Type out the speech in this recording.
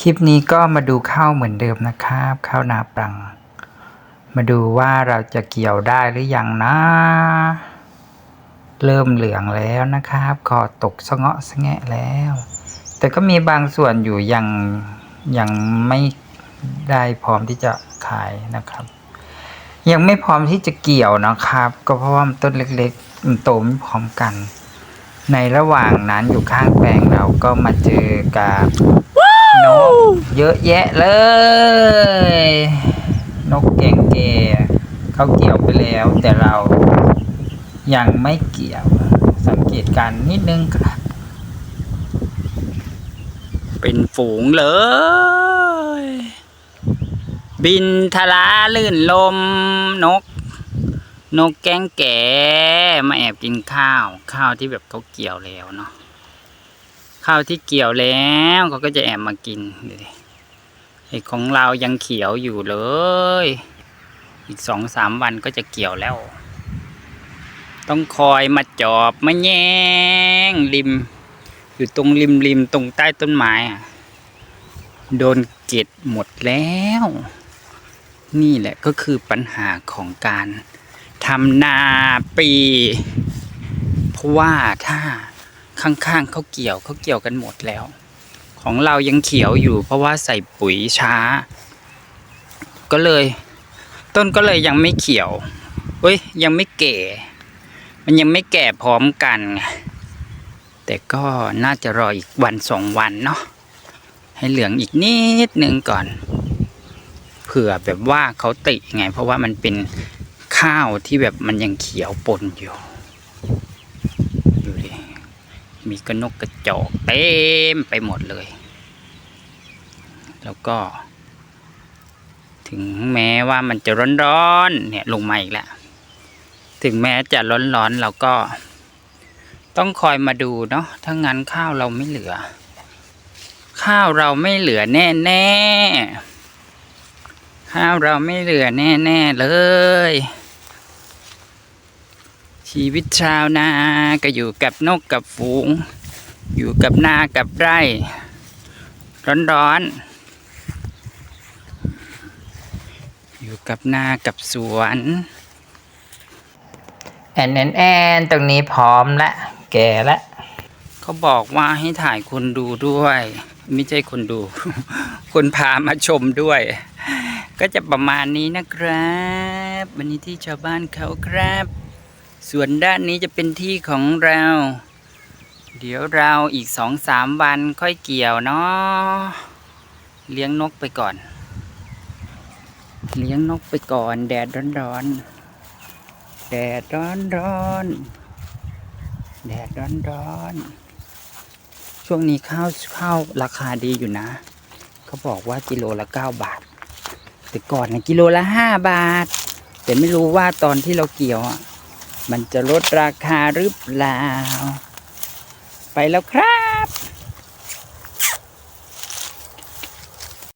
คลิปนี้ก็มาดูข้าวเหมือนเดิมนะครับข้าวนาปรัง มาดูว่าเราจะเกี่ยวได้หรือยังนะ เริ่มเหลืองแล้วนะครับคอตกสะเงาะสะแงะแล้ว แต่ก็มีบางส่วนอยู่ยังยังไม่ได้พร้อมที่จะขายนะครับ ยังไม่พร้อมที่จะเกี่ยวนะครับ ก็เพราะว่าต้นเล็กๆมันโตไม่พร้อมกัน ในระหว่างนั้นอยู่ข้างแปลงเราก็มาเจอกับ นกเยอะแยะเลย นกแกงเกเขาเกี่ยวไปแล้ว แต่เรายังไม่เกี่ยว สังเกตการนิดนึงครับ เป็นฝูงเลย บินทะลาลื่นลมนก นกแกงแก่มาแอบกินข้าว ข้าวที่แบบเขาเกี่ยวแล้วเนาะ ข้าวที่เกี่ยวแล้วเขาก็จะแอบมากินไอ้ของเรายังเขียวอยู่เลย อีกสองสามวันก็จะเกี่ยวแล้ว ต้องคอยมาจอบมาแย่งริม อยู่ตรงริมริมตรงใต้ต้นไม้อะโดนเก็ดหมดแล้ว นี่แหละก็คือปัญหาของการทำนาปี เพราะว่าถ้า ข้างๆเขาเกี่ยวเขาเกี่ยวกันหมดแล้ว ของเรายังเขียวอยู่ เพราะว่าใส่ปุ๋ยช้า ก็เลย ต้นก็เลยยังไม่เขียวเอ้ยยังไม่แก่ มันยังไม่แก่พร้อมกันไงแต่ก็น่าจะรออีกวันสองวันเนาะให้เหลืองอีกนิดนึงก่อน เผื่อแบบว่าเขาติไง เพราะว่ามันเป็นข้าวที่แบบมันยังเขียวปนอยู่ มีกระนกกระจอกเต็มไปหมดเลย แล้วก็ ถึงแม้ว่ามันจะร้อนๆเนี่ยลงมาอีกแล้ว ถึงแม้จะร้อนๆเราก็ ต้องคอยมาดูเนาะถ้างั้นข้าวเราไม่เหลือ ข้าวเราไม่เหลือแน่ๆข้าวเราไม่เหลือแน่ ๆ เลย ชีวิตชาวนาก็อยู่กับนกกับฝูง อยู่กับนากับไร่ ร้อนๆ อยู่กับนากับสวนแอนแอนแอนตรงนี้พร้อมละแก่ละเขาบอกว่าให้ถ่ายคนดูด้วย ไม่ใช่คนดู คนพามาชมด้วย ก็จะประมาณนี้นะครับ วันนี้ที่ชาวบ้านเขาครับ ส่วนด้านนี้จะเป็นที่ของเรา เดี๋ยวเราอีกสองสามวันค่อยเกี่ยวเนาะเลี้ยงนกไปก่อน เลี้ยงนกไปก่อน แดดร้อนๆ แดดร้อนร้อนๆแดดร้อนร้อนๆ ช่วงนี้ข้าวข้าวราคาดีอยู่นะ เขาบอกว่ากิโลละเก้าบาท แต่ก่อนนะกิโลละห้าบาท แต่ไม่รู้ว่าตอนที่เราเกี่ยวอะ มันจะลดราคาหรือเปล่า ไปแล้วครับ